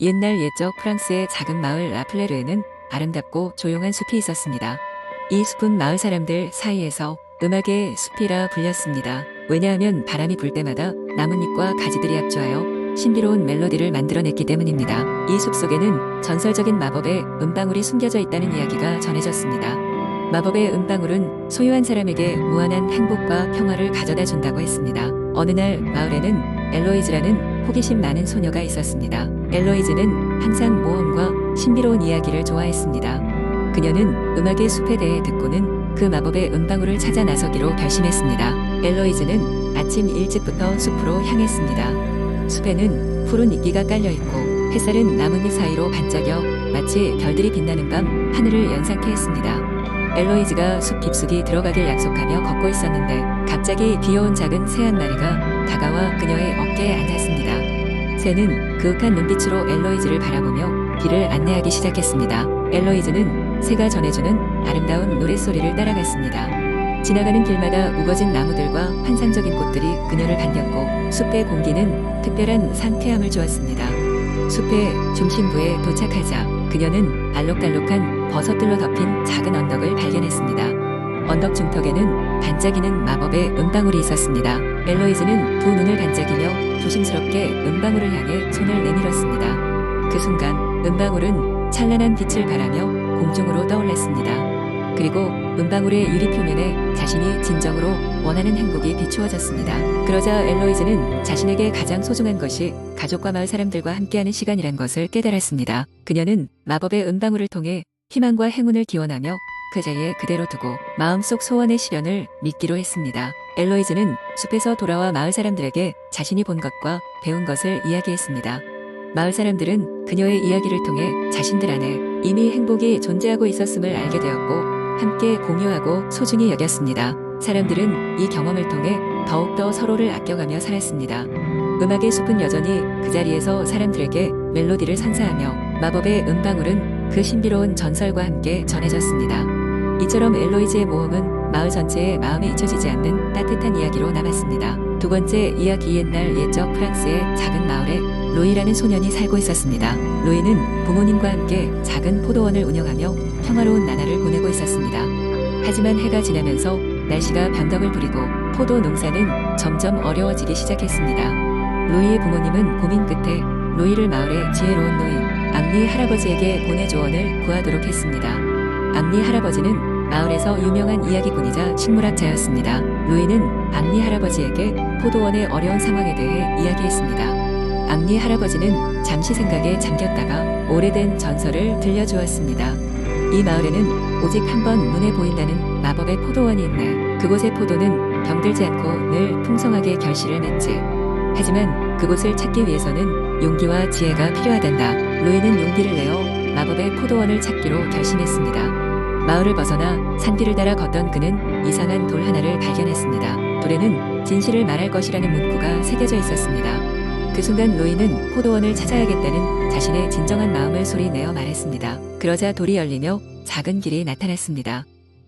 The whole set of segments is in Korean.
옛날 옛적 프랑스의 작은 마을 라플레르에는 아름답고 조용한 숲이 있었습니다. 이 숲은 마을 사람들 사이에서 음악의 숲이라 불렸습니다. 왜냐하면 바람이 불 때마다 나뭇잎과 가지들이 합주하여 신비로운 멜로디를 만들어냈기 때문입니다. 이 숲 속에는 전설적인 마법의 은방울이 숨겨져 있다는 이야기가 전해졌습니다. 마법의 은방울은 소유한 사람에게 무한한 행복과 평화를 가져다 준다고 했습니다. 어느 날 마을에는 엘로이즈라는 호기심 많은 소녀가 있었습니다. 엘로이즈는 항상 모험과 신비로운 이야기를 좋아했습니다. 그녀는 음악의 숲에 대해 듣고는 그 마법의 은방울을 찾아 나서기로 결심했습니다. 엘로이즈는 아침 일찍부터 숲으로 향했습니다. 숲에는 푸른 이끼가 깔려 있고 햇살은 나뭇잎 사이로 반짝여 마치 별들이 빛나는 밤 하늘을 연상케 했습니다. 엘로이즈가 숲 깊숙이 들어가길 약속하며 걷고 있었는데 갑자기 귀여운 작은 새 한 마리가 다가와 그녀의 어깨에 앉았습니다. 새는 그윽한 눈빛으로 엘로이즈를 바라보며 길을 안내하기 시작했습니다. 엘로이즈는 새가 전해주는 아름다운 노랫소리를 따라갔습니다. 지나가는 길마다 우거진 나무들과 환상적인 꽃들이 그녀를 반겼고 숲의 공기는 특별한 상쾌함을 주었습니다. 숲의 중심부에 도착하자 그녀는 알록달록한 버섯들로 덮인 작은 언덕을 발견했습니다. 언덕 중턱에는 반짝이는 마법의 은방울이 있었습니다. 엘로이즈는 두 눈을 반짝이며 조심스럽게 은방울을 향해 손을 내밀었습니다. 그 순간 은방울은 찬란한 빛을 발하며 공중으로 떠올랐습니다. 그리고 은방울의 유리 표면에 자신이 진정으로 원하는 행복이 비추어졌습니다. 그러자 엘로이즈는 자신에게 가장 소중한 것이 가족과 마을 사람들과 함께하는 시간이란 것을 깨달았습니다. 그녀는 마법의 은방울을 통해 희망과 행운을 기원하며 그 자리에 그대로 두고 마음속 소원의 실현을 믿기로 했습니다. 엘로이즈는 숲에서 돌아와 마을 사람들에게 자신이 본 것과 배운 것을 이야기했습니다. 마을 사람들은 그녀의 이야기를 통해 자신들 안에 이미 행복이 존재하고 있었음을 알게 되었고 함께 공유하고 소중히 여겼습니다. 사람들은 이 경험을 통해 더욱더 서로를 아껴가며 살았습니다. 음악의 숲은 여전히 그 자리에서 사람들에게 멜로디를 선사하며 마법의 은방울은 그 신비로운 전설과 함께 전해졌습니다. 이처럼 엘로이즈의 모험은 마을 전체에 마음에 잊혀지지 않는 따뜻한 이야기로 남았습니다. 두 번째 이야기 옛날 옛적 프랑스의 작은 마을에 로이라는 소년이 살고 있었습니다. 로이는 부모님과 함께 작은 포도원을 운영하며 평화로운 나날을 보내고 있었습니다. 하지만 해가 지나면서 날씨가 변덕을 부리고 포도 농사는 점점 어려워지기 시작했습니다. 로이의 부모님은 고민 끝에 로이를 마을의 지혜로운 노인 앙리 할아버지에게 보내 조언을 구하도록 했습니다. 앙리 할아버지는 마을에서 유명한 이야기꾼이자 식물학자였습니다. 로이는 앙리 할아버지에게 포도원의 어려운 상황에 대해 이야기했습니다. 앙리 할아버지는 잠시 생각에 잠겼다가 오래된 전설을 들려주었습니다. 이 마을에는 오직 한 번 눈에 보인다는 마법의 포도원이 있네. 그곳의 포도는 병들지 않고 늘 풍성하게 결실을 맺지. 하지만 그곳을 찾기 위해서는 용기와 지혜가 필요하단다. 로이는 용기를 내어 마법의 포도원을 찾기로 결심했습니다. 마을을 벗어나 산길을 따라 걷던 그는 이상한 돌 하나를 발견했습니다. 돌에는 진실을 말할 것이라는 문구가 새겨져 있었습니다. 그 순간 로이는 포도원을 찾아야겠다는 자신의 진정한 마음을 소리내어 말했습니다. 그러자 돌이 열리며 작은 길이 나타났습니다.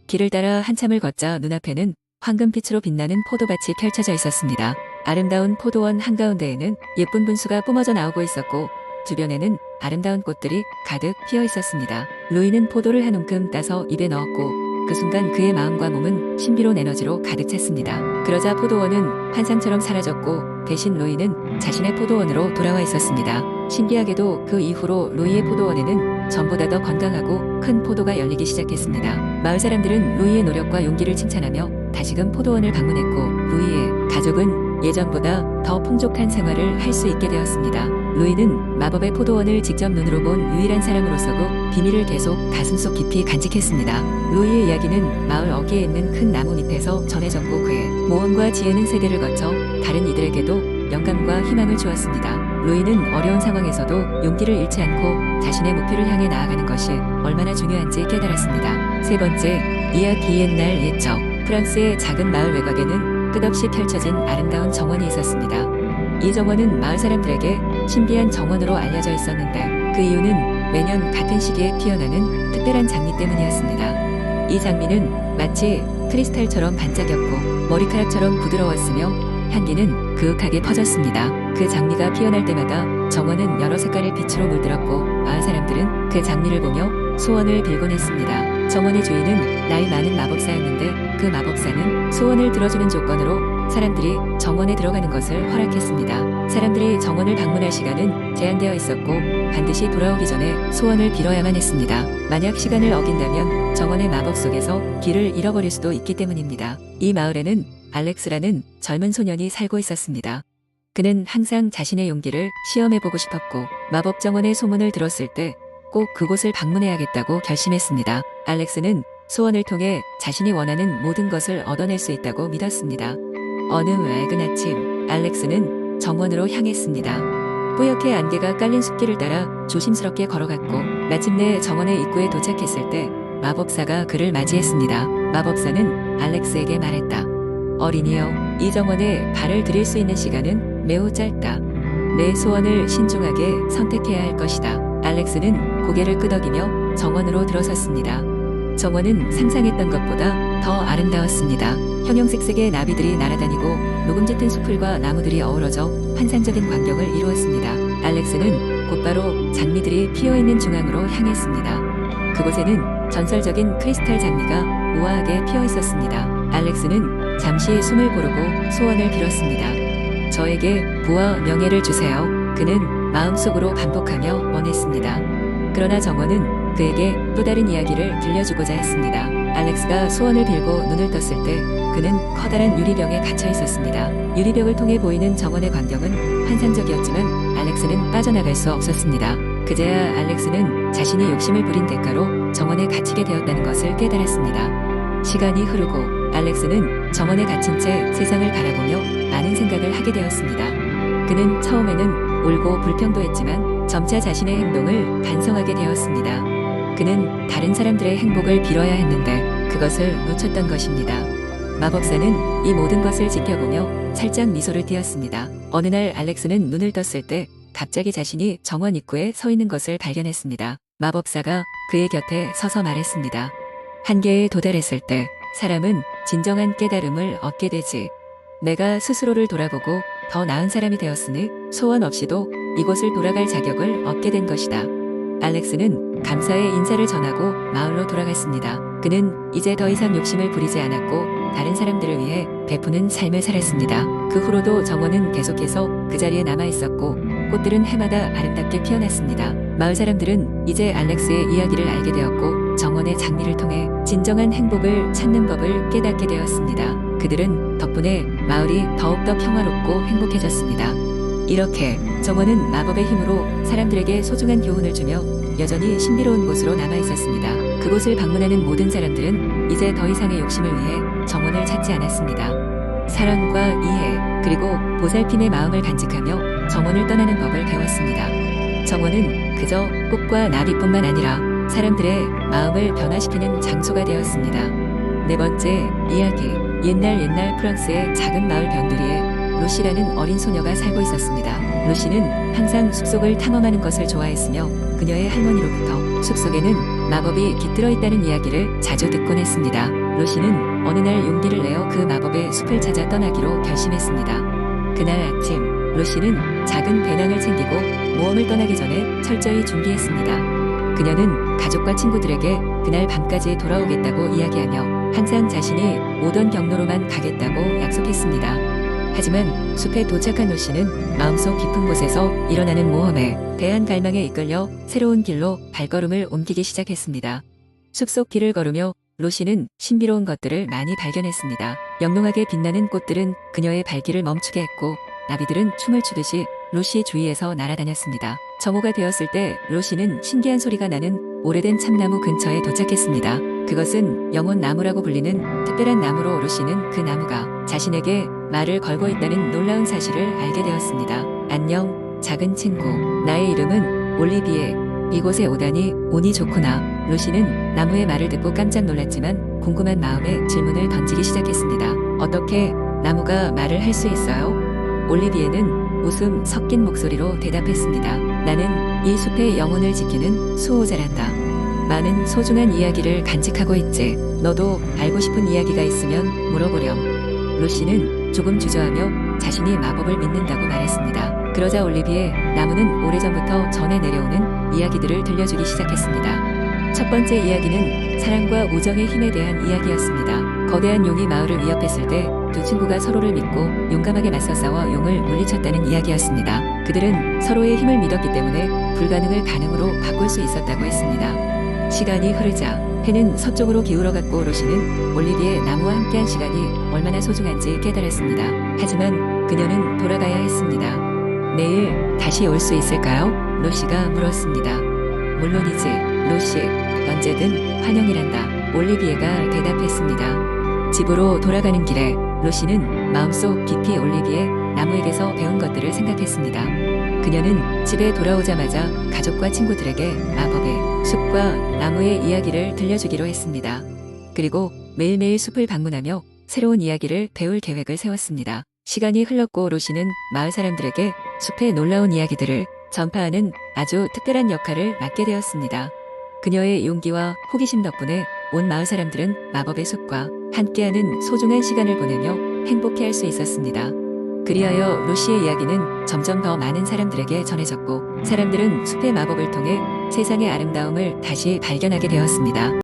길을 따라 한참을 걷자 눈앞에는 황금빛으로 빛나는 포도밭이 펼쳐져 있었습니다. 아름다운 포도원 한가운데에는 예쁜 분수가 뿜어져 나오고 있었고 주변에는 아름다운 꽃들이 가득 피어 있었습니다. 로이는 포도를 한 움큼 따서 입에 넣었고 그 순간 그의 마음과 몸은 신비로운 에너지로 가득 찼습니다. 그러자 포도원은 환상처럼 사라졌고 대신 로이는 자신의 포도원으로 돌아와 있었습니다. 신기하게도 그 이후로 로이의 포도원에는 전보다 더 건강하고 큰 포도가 열리기 시작했습니다. 마을 사람들은 로이의 노력과 용기를 칭찬하며 다시금 포도원을 방문했고 로이의 가족은 예전보다 더 풍족한 생활을 할 수 있게 되었습니다. 루이는 마법의 포도원을 직접 눈으로 본 유일한 사람으로서고 비밀을 계속 가슴속 깊이 간직했습니다. 루이의 이야기는 마을 어귀에 있는 큰 나무 밑에서 전해졌고 그의 모험과 지혜는 세대를 거쳐 다른 이들에게도 영감과 희망을 주었습니다. 루이는 어려운 상황에서도 용기를 잃지 않고 자신의 목표를 향해 나아가는 것이 얼마나 중요한지 깨달았습니다. 세 번째, 이야기 옛날 옛적 프랑스의 작은 마을 외곽에는 끝없이 펼쳐진 아름다운 정원이 있었습니다. 이 정원은 마을 사람들에게 신비한 정원으로 알려져 있었는데 그 이유는 매년 같은 시기에 피어나는 특별한 장미 때문이었습니다. 이 장미는 마치 크리스탈처럼 반짝였고 머리카락처럼 부드러웠으며 향기는 그윽하게 퍼졌습니다. 그 장미가 피어날 때마다 정원은 여러 색깔의 빛으로 물들었고 마을 사람들은 그 장미를 보며 소원을 빌곤 했습니다. 정원의 주인은 나이 많은 마법사였는데 그 마법사는 소원을 들어주는 조건으로 사람들이 정원에 들어가는 것을 허락했습니다. 사람들이 정원을 방문할 시간은 제한되어 있었고 반드시 돌아오기 전에 소원을 빌어야만 했습니다. 만약 시간을 어긴다면 정원의 마법 속에서 길을 잃어버릴 수도 있기 때문입니다. 이 마을에는 알렉스라는 젊은 소년이 살고 있었습니다. 그는 항상 자신의 용기를 시험해보고 싶었고 마법 정원의 소문을 들었을 때 꼭 그곳을 방문해야겠다고 결심했습니다. 알렉스는 소원을 통해 자신이 원하는 모든 것을 얻어낼 수 있다고 믿었습니다. 어느 맑은 아침, 알렉스는 정원으로 향했습니다. 뿌옇게 안개가 깔린 숲길을 따라 조심스럽게 걸어갔고 마침내 정원의 입구에 도착했을 때 마법사가 그를 맞이했습니다. 마법사는 알렉스에게 말했다. 어린이여, 이 정원에 발을 들일 수 있는 시간은 매우 짧다. 내 소원을 신중하게 선택해야 할 것이다. 알렉스는 고개를 끄덕이며 정원으로 들어섰습니다. 정원은 상상했던 것보다 더 아름다웠습니다. 형형색색의 나비들이 날아다니고 녹음 짙은 수풀과 나무들이 어우러져 환상적인 광경을 이루었습니다. 알렉스는 곧바로 장미들이 피어있는 중앙으로 향했습니다. 그곳에는 전설적인 크리스탈 장미가 우아하게 피어 있었습니다. 알렉스는 잠시 숨을 고르고 소원을 빌었습니다. 저에게 부와 명예를 주세요. 그는 마음속으로 반복하며 원했습니다. 그러나 정원은 그에게 또 다른 이야기를 들려주고자 했습니다. 알렉스가 소원을 빌고 눈을 떴을 때 그는 커다란 유리병에 갇혀 있었습니다. 유리병을 통해 보이는 정원의 광경은 환상적이었지만 알렉스는 빠져나갈 수 없었습니다. 그제야 알렉스는 자신이 욕심을 부린 대가로 정원에 갇히게 되었다는 것을 깨달았습니다. 시간이 흐르고 알렉스는 정원에 갇힌 채 세상을 바라보며 많은 생각을 하게 되었습니다. 그는 처음에는 울고 불평도 했지만 점차 자신의 행동을 반성하게 되었습니다. 그는 다른 사람들의 행복을 빌어야 했는데 그것을 놓쳤던 것입니다. 마법사는 이 모든 것을 지켜보며 살짝 미소를 띄었습니다. 어느 날 알렉스는 눈을 떴을 때 갑자기 자신이 정원 입구에 서 있는 것을 발견했습니다. 마법사가 그의 곁에 서서 말했습니다. 한계에 도달했을 때 사람은 진정한 깨달음을 얻게 되지. 내가 스스로를 돌아보고 더 나은 사람이 되었으니 소원 없이도 이곳을 돌아갈 자격을 얻게 된 것이다. 알렉스는 감사의 인사를 전하고 마을로 돌아갔습니다. 그는 이제 더 이상 욕심을 부리지 않았고 다른 사람들을 위해 베푸는 삶을 살았습니다. 그 후로도 정원은 계속해서 그 자리에 남아 있었고 꽃들은 해마다 아름답게 피어났습니다. 마을 사람들은 이제 알렉스의 이야기를 알게 되었고 정원의 장미를 통해 진정한 행복을 찾는 법을 깨닫게 되었습니다. 그들은 덕분에 마을이 더욱더 평화롭고 행복해졌습니다. 이렇게 정원은 마법의 힘으로 사람들에게 소중한 교훈을 주며 여전히 신비로운 곳으로 남아 있었습니다. 그곳을 방문하는 모든 사람들은 이제 더 이상의 욕심을 위해 정원을 찾지 않았습니다. 사랑과 이해 그리고 보살핌의 마음을 간직하며 정원을 떠나는 법을 배웠습니다. 정원은 그저 꽃과 나비뿐만 아니라 사람들의 마음을 변화시키는 장소가 되었습니다. 네 번째 이야기 옛날 옛날 프랑스의 작은 마을 변두리에 루시라는 어린 소녀가 살고 있었습니다. 루시는 항상 숲속을 탐험하는 것을 좋아했으며 그녀의 할머니로부터 숲속에는 마법이 깃들어 있다는 이야기를 자주 듣곤 했습니다. 루시는 어느 날 용기를 내어 그 마법의 숲을 찾아 떠나기로 결심했습니다. 그날 아침 루시는 작은 배낭을 챙기고 모험을 떠나기 전에 철저히 준비했습니다. 그녀는 가족과 친구들에게 그날 밤까지 돌아오겠다고 이야기하며 항상 자신이 오던 경로로만 가겠다고 약속했습니다. 하지만 숲에 도착한 루시는 마음속 깊은 곳에서 일어나는 모험에 대한 갈망에 이끌려 새로운 길로 발걸음을 옮기기 시작했습니다. 숲속 길을 걸으며 루시는 신비로운 것들을 많이 발견했습니다. 영롱하게 빛나는 꽃들은 그녀의 발길을 멈추게 했고 나비들은 춤을 추듯이 루시 주위에서 날아다녔습니다. 정오가 되었을 때 루시는 신기한 소리가 나는 오래된 참나무 근처에 도착했습니다. 그것은 영혼 나무라고 불리는 특별한 나무로 루시는 그 나무가 자신에게 말을 걸고 있다는 놀라운 사실을 알게 되었습니다. 안녕, 작은 친구. 나의 이름은 올리비에. 이곳에 오다니 운이 좋구나. 루시는 나무의 말을 듣고 깜짝 놀랐지만 궁금한 마음에 질문을 던지기 시작했습니다. 어떻게 나무가 말을 할 수 있어요? 올리비에는 웃음 섞인 목소리로 대답했습니다. 나는 이 숲의 영혼을 지키는 수호자란다. 많은 소중한 이야기를 간직하고 있지. 너도 알고 싶은 이야기가 있으면 물어보렴. 루시는 조금 주저하며 자신이 마법을 믿는다고 말했습니다. 그러자 올리비에 나무는 오래전부터 전해 내려오는 이야기들을 들려주기 시작했습니다. 첫 번째 이야기는 사랑과 우정의 힘에 대한 이야기였습니다. 거대한 용이 마을을 위협했을 때 두 친구가 서로를 믿고 용감하게 맞서 싸워 용을 물리쳤다는 이야기였습니다. 그들은 서로의 힘을 믿었기 때문에 불가능을 가능으로 바꿀 수 있었다고 했습니다. 시간이 흐르자 해는 서쪽으로 기울어갔고 로시는 올리비의 나무와 함께한 시간이 얼마나 소중한지 깨달았습니다. 하지만 그녀는 돌아가야 했습니다. 내일 다시 올 수 있을까요? 로시가 물었습니다. 물론이지, 로시. 언제든 환영이란다. 올리비에가 대답했습니다. 집으로 돌아가는 길에 로시는 마음속 깊이 올리비에 나무에게서 배운 것들을 생각했습니다. 그녀는 집에 돌아오자마자 가족과 친구들에게 마법의 숲과 나무의 이야기를 들려주기로 했습니다. 그리고 매일매일 숲을 방문하며 새로운 이야기를 배울 계획을 세웠습니다. 시간이 흘렀고 로시는 마을 사람들에게 숲의 놀라운 이야기들을 전파하는 아주 특별한 역할을 맡게 되었습니다. 그녀의 용기와 호기심 덕분에 온 마을 사람들은 마법의 숲과 함께하는 소중한 시간을 보내며 행복해할 수 있었습니다. 그리하여 루시의 이야기는 점점 더 많은 사람들에게 전해졌고 사람들은 숲의 마법을 통해 세상의 아름다움을 다시 발견하게 되었습니다.